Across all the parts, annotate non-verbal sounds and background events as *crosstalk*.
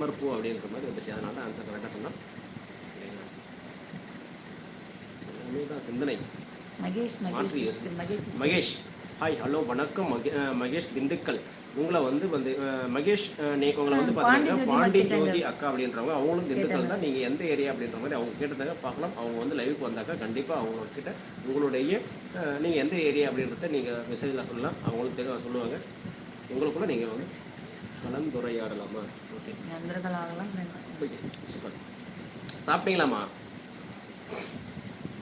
மறுப்பு அப்படின்ற மாதிரி வந்துச்சு அதனால தான் ஆன்சர் கரெக்டாக சொன்னோம் எல்லாமே தான் சிந்தனை மகேஷ் மகேஷ் ஹாய் ஹலோ வணக்கம். மகேஷ் திண்டுக்கல். உங்களை வந்து வந்து மகேஷ் நீ உங்களை வந்து பார்த்தீங்கன்னா பாண்டி ஜோதி அக்கா அப்படின்றவங்க அவங்களும் திண்டுக்கல். தான். நீங்கள் எந்த ஏரியா அப்படின்ற மாதிரி அவங்க கேட்டதாக பார்க்கலாம். அவங்க வந்து லைவுக்கு வந்தாக்கா கண்டிப்பாக அவங்க கிட்ட உங்களுடைய நீங்கள் எந்த ஏரியா அப்படின்றத நீங்கள் மெசேஜில் சொல்லலாம். அவங்களும் தெரிய சொல்லுவாங்க. உங்களுக்குள்ள நீங்கள் வந்து கலந்துரையாடலாமா? ஓகே நண்பர்கள் ஆகலாம் வேண்டாம். Okay super சாப்பிட்டீங்களாம்மா?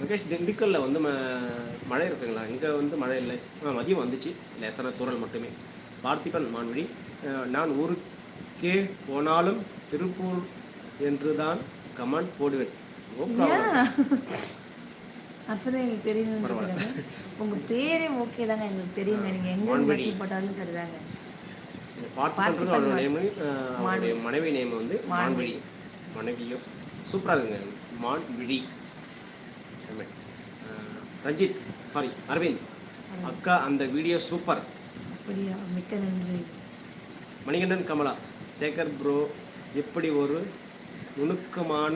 மகேஷ் திண்டுக்கல்ல வந்து ம- மழை இருக்குங்களா? இங்கே வந்து மழை இல்லை. மதியம் வந்துச்சு. லேசான தூறல் மட்டுமே. பார்த்திபன் மான்வழி. அஹ், நான் ஊருக்கே போனாலும் திருப்பூர் என்று தான் கமெண்ட் போடுவேன். ஏன்? அப்பதான் எங்களுக்கு தெரியும். உங்க பேரே ஓகே தாங்க. எங்களுக்கு தெரியுங்க. நீங்க எங்க போட்டாலும் சரிதாங்க. பார்த்திபன்றது அவரோட நேம் அவருடைய மனைவி நேம் வந்து மான்விழி மனைவியும் சூப்பராக இருக்குங்க. மான்விழி செம்ம. அஹ், ரஞ்சித் சாரி அரவிந்த். அக்கா அந்த வீடியோ சூப்பர். அப்படியா? மிக்க நன்றி. மணிகண்டன் கமலா. சேகர் ப்ரோ எப்படி ஒரு நுணுக்கமான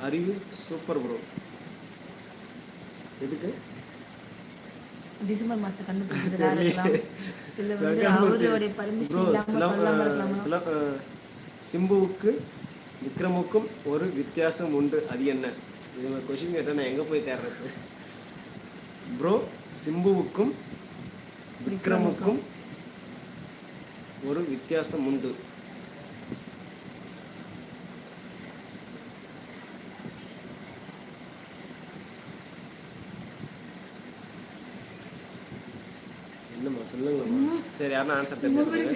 அறிவு சூப்பர் ப்ரோ எதுக்கு? டிசம்பர் மாசம் கண்டுபிடிச்சதா இருக்கலாம். இல்ல வந்து அவருடைய பர்மிஷன் ப்ரோ இல்லாம சில சொல்லாம இருக்கலாமா. சில அஹ், சிம்புவுக்கு விக்ரமுக்கும் ஒரு வித்தியாசம் உண்டு. அது என்ன? இது ஒரு கொஷின் கேட்டால் நான் எங்கே போய் தேடுறது? ப்ரோ சிம்புவுக்கும் விக்ரமுக்கும். ஒரு வித்தியாசம் உண்டு. என்னம்மா சொல்லுங்கம்மா. சரி யாருன்னா ஆன்சர் தெரிஞ்சு சொல்லுங்க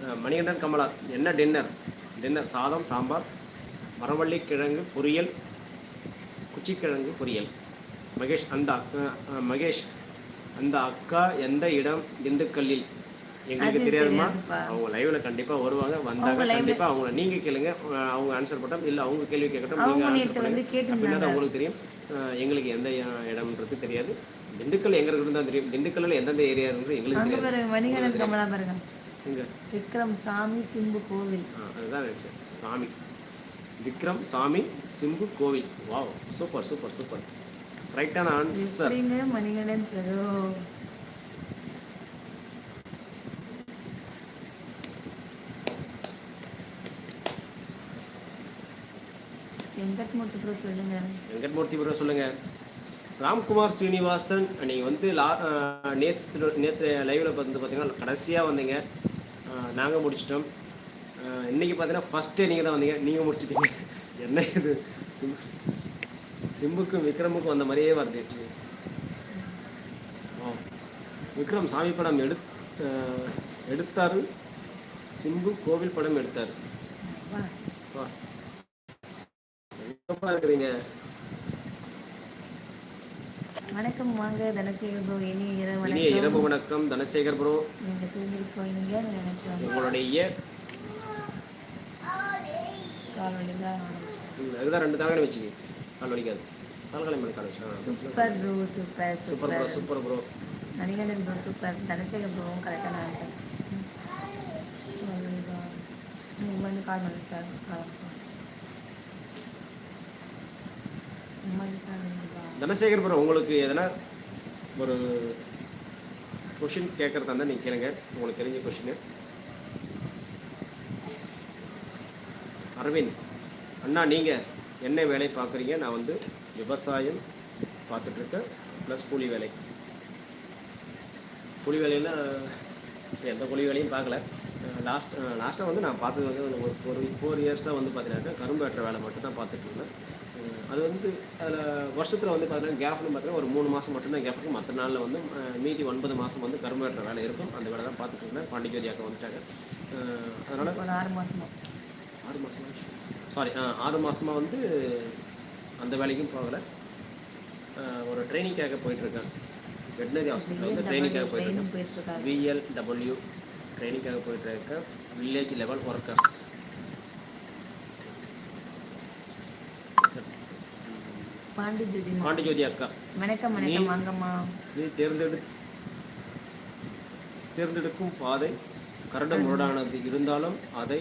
அஹ், மணிகண்டன் கமலா என்ன டின்னர் டின்னர் சாதம் சாம்பார் மரவள்ளி கிழங்கு பொரியல் குச்சிக்கிழங்கு பொரியல். மகேஷ் அந்த அக்கா மகேஷ் அந்த அக்கா எந்த இடம்? திண்டுக்கல்லில். எங்களுக்கு தெரியாதுமா. அவங்க லைவ்ல கண்டிப்பா வருவாங்க வந்தாங்க கண்டிப்பா. அவங்கள நீங்க கேளுங்க. அவங்க ஆன்சர் பண்ணட்டும் இல்ல அவங்க கேள்வி கேட்கட்டும் நீங்க ஆன்சர் பண்ணுங்க. அப்படின்னா உங்களுக்கு தெரியும். எங்களுக்கு எந்த இடம்ன்றது தெரியாது. திண்டுக்கல் எங்க இருக்குன்னு தான் தெரியும். திண்டுக்கல்ல எந்தெந்த ஏரியா இருக்குது எங்களுக்கு தெரியாது. மணிகண்டன் கமலா பாருங்க. விக்ரம் சாமி சிம்பு கோவில். அதுதான் நினைச்சேன். சாமி. Vikram Saamy Simbu Kovil. Wow super super super. கரெக்டான ஆன்சர் மணிகண்டன் சரோ வெங்கட்மூர்த்தி ப்ரோ சொல்லுங்க. வெங்கட்மூர்த்தி ப்ரோ சொல்லுங்க. ராம்குமார் ஸ்ரீனிவாசன் நீங்கள் வந்து லா நேற்று நேற்று லைவில் வந்து பார்த்தீங்கன்னா கடைசியாக வந்தீங்க. நாங்கள் முடிச்சிட்டோம். அஹ், இன்னைக்கு பார்த்தீங்கன்னா ஃபஸ்ட்டே நீங்கள் தான் வந்தீங்க. நீங்கள் முடிச்சிட்டீங்க. *laughs* என்ன இது? சிம் சிம்புக்கும் விக்ரமுக்கும் வந்த மாதிரியே வருது. விக்ரம் சாமி படம் எடு எடுத்தாரு. சிம்பு கோவில் படம் எடுத்தார். வணக்கம் வாங்க தனசேகர் ப்ரோ இனி இரவு இனிய இரவு வணக்கம் வணக்கம் தனசேகர் ப்ரோ. நீங்க தூங்கிருப்பீங்க நினைச்சோம் உங்களுடைய கால் அதுதான் ரெண்டு தாங்கன்னு வச்சுக்கி. கால் வலிக்காது கால்களை மேலே கால் வச்சு super bro super super. Bro super super bro. Manikandan bro super. Dhanasekar ப்ரோவும் கரெக்டான ஆன்சர் வந்து கால் பண்ணிட்டாரு தனசேகர் ப்ரோ உங்களுக்கு எதனா ஒரு கொஷின் கேட்குறதா இருந்தால் நீங்கள் கேளுங்க. உங்களுக்கு தெரிஞ்ச கொஷின் அரவிந்த் அண்ணா நீங்கள் என்ன வேலை பார்க்குறீங்க? நான் வந்து விவசாயம் பார்த்துட்ருக்கேன் ப்ளஸ் கூலி வேலை. கூலி வேலையில் எந்த கூலி வேலையும் பார்க்கல. லாஸ்ட் லாஸ்ட்டாக வந்து நான் பார்த்தது வந்து ஒரு ஃபோர் ஃபோர் இயர்ஸாக வந்து பார்த்தீங்கன்னாக்கா கரும்பு வெட்டுற வேலை மட்டும் தான் பார்த்துட்டு இருந்தேன் அது வந்து அதில் வருஷத்தில் வந்து பார்த்தீங்கன்னா கேப்னு பார்த்தீங்கன்னா ஒரு மூணு மாதம் மட்டும்தான் கேப் இருக்கும் மற்ற நாளில் வந்து மீதி ஒன்பது மாதம் வந்து கரும்பு வெட்டுற வேலை இருக்கும். அந்த வேலை தான் பார்த்துட்டு இருந்தேன். பாண்டிச்சேரி அக்கா வந்துட்டாங்க. அதனால் ஒரு ஆறு மாசமா? ஆறு மாதமா சாரி ஆறு மாதமாக வந்து அந்த வேலைக்கும் போகலை. ஒரு ட்ரைனிங்காக போயிட்டுருக்கேன். வெட்டினரி ஹாஸ்பிட்டல் வந்து ட்ரைனிங்காக போயிட்டுருக்கேன். இருக்காரு விஎல்டபிள்யூ ட்ரைனிங்காக போயிட்டு இருக்க வில்லேஜ் லெவல் ஒர்க்கர்ஸ் பாண்டி ஜோதிமா பாண்டிஜோதி அக்கா. வணக்கம் வணக்கம் வாங்கம்மா. நீ தேர்ந்தெடு தேர்ந்தெடுக்கும் பாதை கரடு முரடானது. இருந்தாலும் அதை